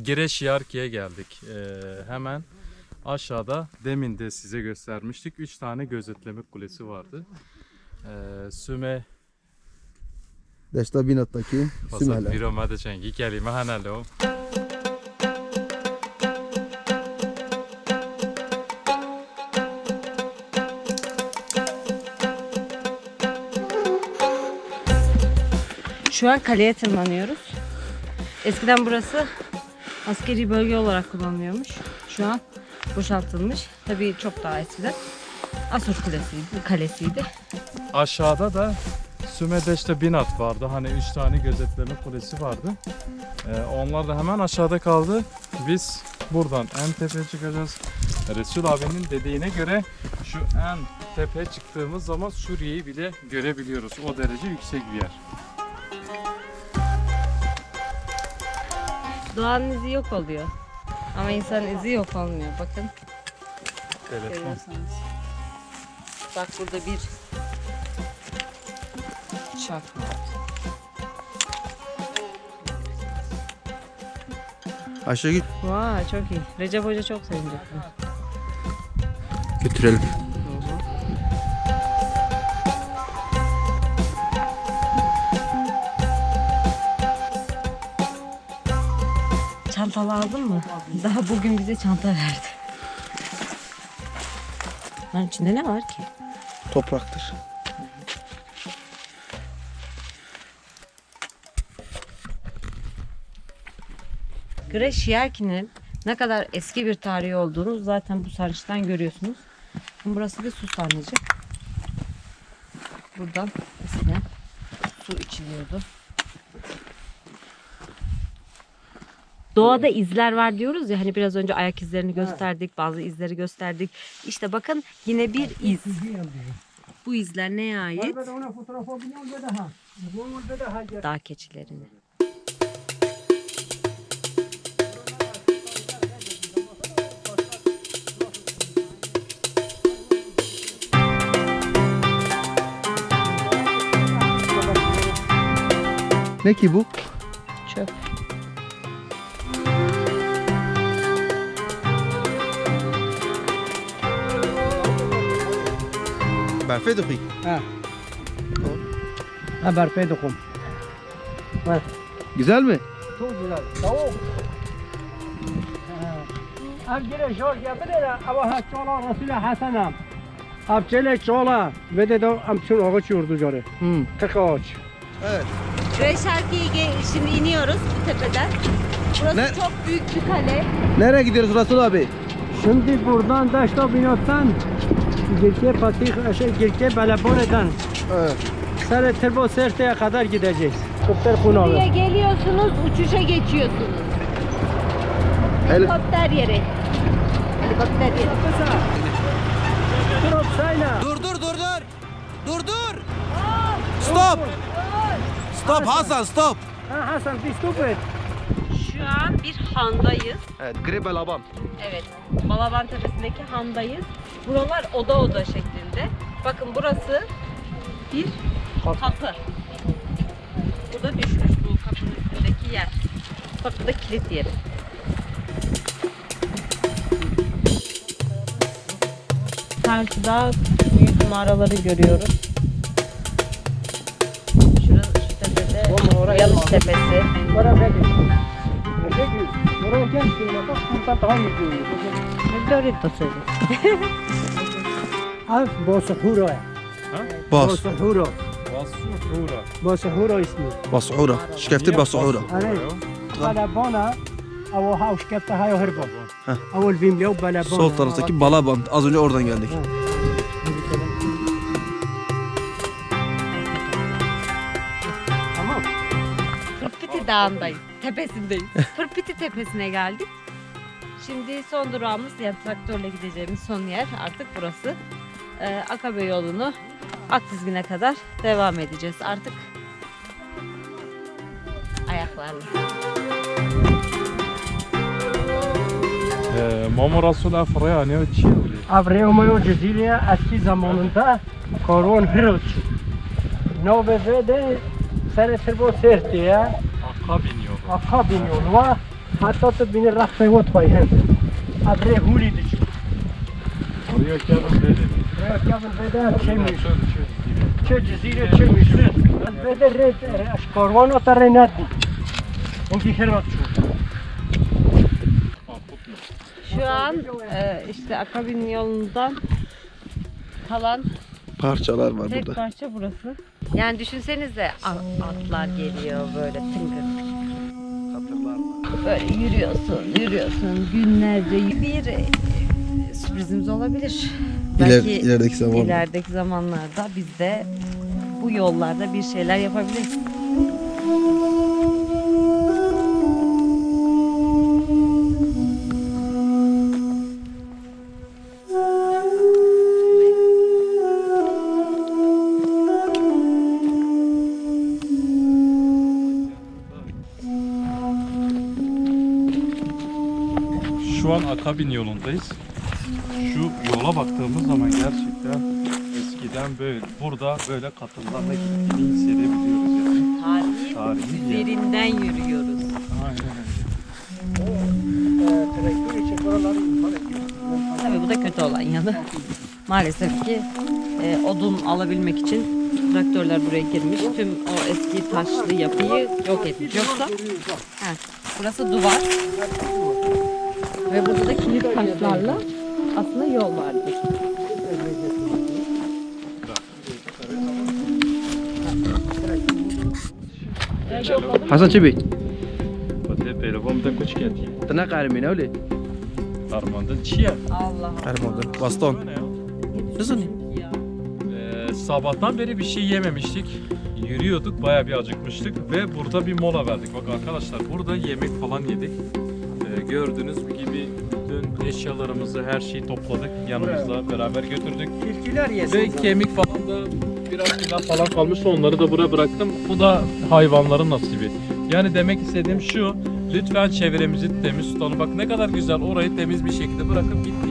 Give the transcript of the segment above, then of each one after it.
Gireşyarki'ye geldik. Ee, hemen aşağıda demin de size göstermiştik. 3 tane gözetleme kulesi vardı. Ee, Süme Desta binattaki Fasat Sümele. Viromade Çengi kelime hanalo. Şu an kaleye tırmanıyoruz. Eskiden burası askeri bölge olarak kullanılıyormuş. Şu an boşaltılmış. Tabii çok daha eskiden. Asur Kulesi'ydi, kalesiydi. Aşağıda da Sümedeş'te Binat vardı. Hani 3 tane gözetleme kulesi vardı. Ee, onlar da hemen aşağıda kaldı. Biz buradan en tepeye çıkacağız. Resul abinin dediğine göre şu en tepeye çıktığımız zaman Suriye'yi bile görebiliyoruz. O derece yüksek bir yer. Doğanın izi yok oluyor. Ama insanın izi yok olmuyor. Bakın Telefon. görüyorsanız. Bak burada bir var. Aşağı git Vay çok iyi. Recep Hoca çok sevinecek. götürelim. Çantalı aldın mı? Daha bugün bize çanta verdi. Bunların içinde ne var ki? Topraktır. Greş Yerkin'in ne kadar eski bir tarihi olduğunu zaten bu sarnıçtan görüyorsunuz. Burası bir su sarnıcı. Buradan eskiden su içiliyordu. Doğada izler var diyoruz ya hani biraz önce ayak izlerini gösterdik, bazı izleri gösterdik. İşte bakın yine bir iz. Bu izler neye ait? Dağ keçilerine. Ne ki bu? Berfe de Haber pedokum. Güzel mi? Çok güzel. Tavuk. Ab gire şor yapıra ama ha çola Resul Hasan'am. Ab çele çola ve de am çun ağaç yurdu jare. Hmm. Kırk ağaç. Evet. Greşerki'ye şimdi iniyoruz bu tepeden. Burası Ne? çok büyük bir kale. Nereye gidiyoruz Resul abi? Şimdi buradan Daşta Binat'tan Girke Patih, şey Girke Belabone'den Evet. Sere Tırbo Serte'ye kadar gideceğiz. Kıpter Kunalı. Buraya geliyorsunuz, uçuşa geçiyorsunuz. Hel Helikopter yeri. Helikopter yeri. Drop sayla. Dur dur dur dur. Dur dur. Stop. Stop Hasan stop. Ha Hasan bir stop et. Şu an bir handayız. Evet, Grebel Aban. Evet, Balaban Tepesi'ndeki handayız. Buralar oda oda şeklinde. Bakın burası bir kapı. Bu da düşmüş bu kapının üstündeki yer. Bak bu da kilit yeri. Karşıda büyük mağaraları görüyoruz. Şurası şu tepede Yalış Tepesi. Bana ver. Çekiyoruz. Oraya gel şimdi bak buradan daha iyi görüyoruz. Dorito söylüyor. Av Basahura. E. Bas. Basahura. Basahura ismi. Basura. Şikefti basura. Evet. Balabana. Ama ha şikefte hayo hırba. Avul bimle o balabana. Sol taraftaki balaban. Az önce oradan geldik. Pırpiti Dağı'ndayız. Tepesindeyiz. Pırpiti Tepesi'ne geldik. Şimdi son durağımız yani traktörle gideceğimiz son yer artık burası e, Akabe yolunu ak Akdizgin'e kadar devam edeceğiz artık ayaklarla. Ee, Mama Rasul Afrika ne çi? Afrika moyo cezilya eski zamanında koron hırılç. Novevede sertir bu serti ya. Akabin yolu. Akabin yolu var. Hatta da beni rakfe ot koyun. Afrika huli dişi. Oraya kadar dedim. کبن بده چه میشه چه جزیره چه میشه بده رید اشکاروان تا ری ندی اون کی خیرات شد Şu an e, işte Akabin yolundan kalan Parçalar var tek burada. parça burası. Yani düşünsenize a- atlar geliyor böyle tıngır. Böyle yürüyorsun, yürüyorsun günlerce. Bir e, sürprizimiz olabilir. İler, ilerideki zaman. ilerideki zamanlarda biz de bu yollarda bir şeyler yapabiliriz. Şu an Akabin yolundayız. Şu yola baktığımız zaman gerçekten eskiden böyle burada böyle katırlarla gittiğini hissedebiliyoruz yani. Tarihin Tarihi yer. üzerinden yürüyoruz. Aynen Tabii bu da kötü olan yanı. Maalesef ki e, odun alabilmek için traktörler buraya girmiş. Tüm o eski taşlı yapıyı yok etmiş. Yoksa Heh, burası duvar. Ve burada da kilit taşlarla aslında yol vardı. Hasan Çebi. Fatih Beylevom da kuş geldi. Tına karimine öyle. Armanda çiğ. Allah Ermoğlu. Baston. Nasıl? Ee, sabahtan beri bir şey yememiştik. Yürüyorduk, bayağı bir acıkmıştık ve burada bir mola verdik. Bak arkadaşlar burada yemek falan yedik. Ee, gördüğünüz gibi bütün eşyalarımızı, her şeyi topladık. Yanımızda beraber götürdük. Tilkiler yesin. Ve kemik falan da biraz filan falan kalmıştı onları da buraya bıraktım. Bu da hayvanların nasibi. Yani demek istediğim şu. Lütfen çevremizi temiz tutalım. Bak ne kadar güzel orayı temiz bir şekilde bırakıp gittik.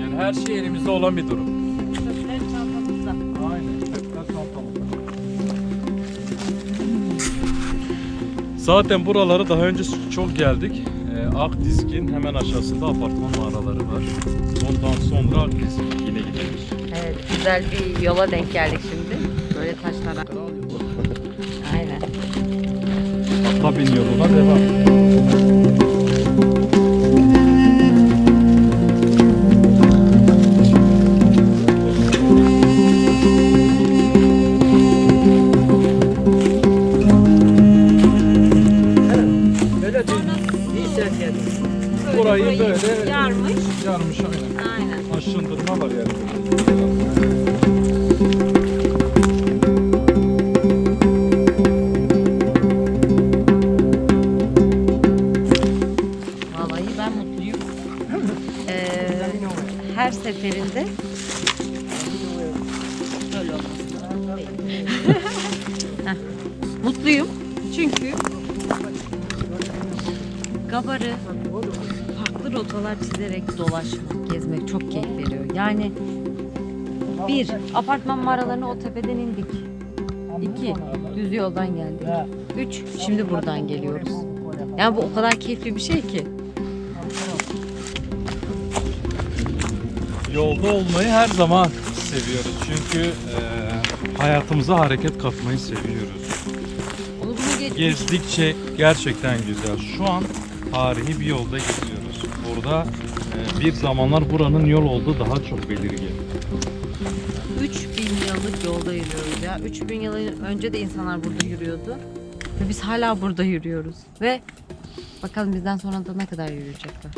Yani her şey elimizde olan bir durum. Çöpler çantamızda. Aynen. Çöpler çantamızda. Zaten buraları daha önce çok geldik. Ee, Akdisk'in hemen aşağısında apartman mağaraları var. Ondan sonra Akdisk yine gidiyoruz. Evet, güzel bir yola denk geldik şimdi. Böyle taşlara. Aynen. Akabin yoluna devam. Mutluyum çünkü Gabar'ı farklı rotalar çizerek dolaşmak, gezmek çok keyif veriyor. Yani bir, apartman mağaralarına o tepeden indik. İki, düz yoldan geldik. Üç, şimdi buradan geliyoruz. Yani bu o kadar keyifli bir şey ki. Yolda olmayı her zaman seviyoruz. Çünkü e, hayatımıza hareket katmayı seviyoruz. Onu bunu geç. Gezdikçe gerçekten güzel. Şu an tarihi bir yolda gidiyoruz. Burada e, bir zamanlar buranın yol olduğu daha çok belirgin. 3000 yıllık yolda yürüyoruz ya. 3000 yıl önce de insanlar burada yürüyordu. Ve biz hala burada yürüyoruz. Ve bakalım bizden sonra da ne kadar yürüyecekler.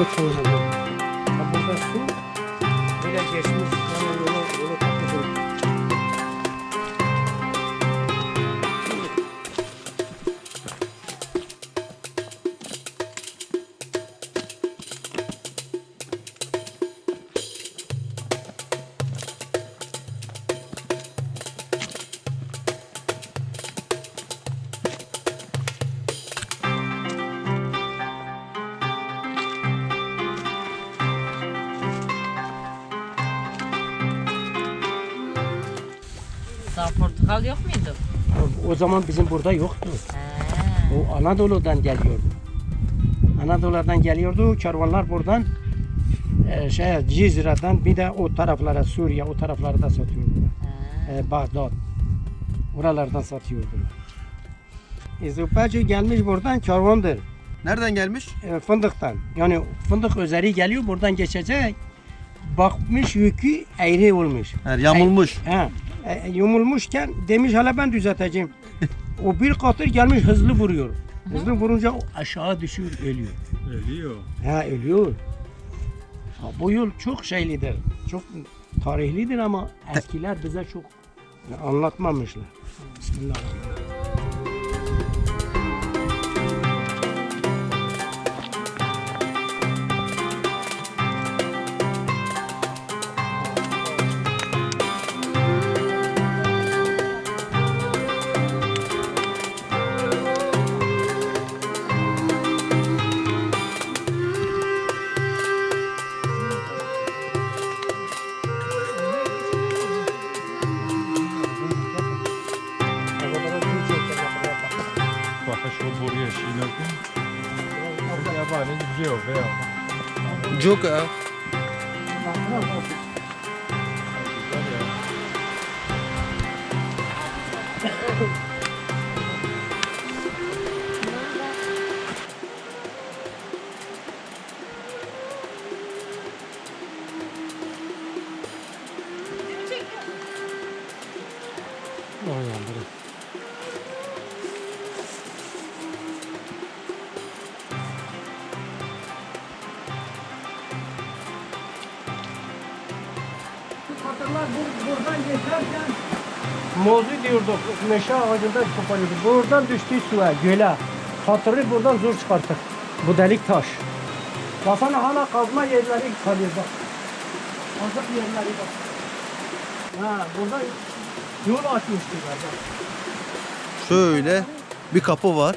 Bunu kopuyor zaman bizim burada yoktu. He. O Anadolu'dan geliyordu. Anadolu'dan geliyordu. Kervanlar buradan e, şey Cizre'den bir de o taraflara Suriye o taraflara da satıyordular. he. E, Bağdat. Oralardan satıyordular. İzopacı gelmiş buradan kervandır. Nereden gelmiş? E, fındıktan. Yani fındık özeri geliyor buradan geçecek. Bakmış yükü eğri olmuş. Her yamulmuş. Ha, e, yumulmuşken demiş hala ben düzelteceğim. O bir katır gelmiş hızlı vuruyor. Hızlı vurunca o aşağı düşüyor, ölüyor. Ölüyor. Ha ölüyor. Ha, bu yol çok şeylidir. Çok tarihlidir ama eskiler bize çok anlatmamışlar. Bismillahirrahmanirrahim. joga Hatırlar bu, buradan geçerken Mozu diyorduk, meşe ağacından koparıyorduk. Buradan düştü suya, göle. Hatırı buradan zor çıkarttık. Bu delik taş. Baksana hala kazma yerleri kalıyor bak. Kazık yerleri bak. Ha, burada yol açmıştılar bak. Şöyle bir kapı var.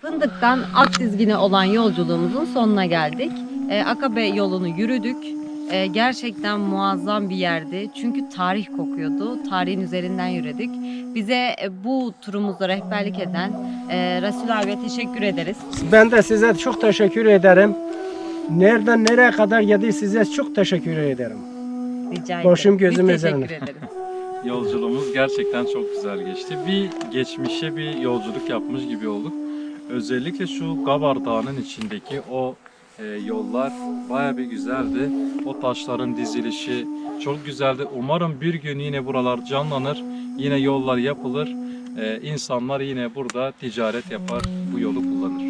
Fındık'tan Akdizgin'e olan yolculuğumuzun sonuna geldik. Ee, Akabe yolunu yürüdük. Ee, gerçekten muazzam bir yerdi. Çünkü tarih kokuyordu. Tarihin üzerinden yürüdük. Bize e, bu turumuzda rehberlik eden e, Resul abiye teşekkür ederiz. Ben de size çok teşekkür ederim. Nereden nereye kadar geldi size çok teşekkür ederim. Rica ederim. Başım gözüm Biz üzerine. ederiz. Yolculuğumuz gerçekten çok güzel geçti. Bir geçmişe bir yolculuk yapmış gibi olduk. Özellikle şu Gabar Dağı'nın içindeki o e, yollar baya bir güzeldi. O taşların dizilişi çok güzeldi. Umarım bir gün yine buralar canlanır. Yine yollar yapılır. E, insanlar yine burada ticaret yapar, bu yolu kullanır.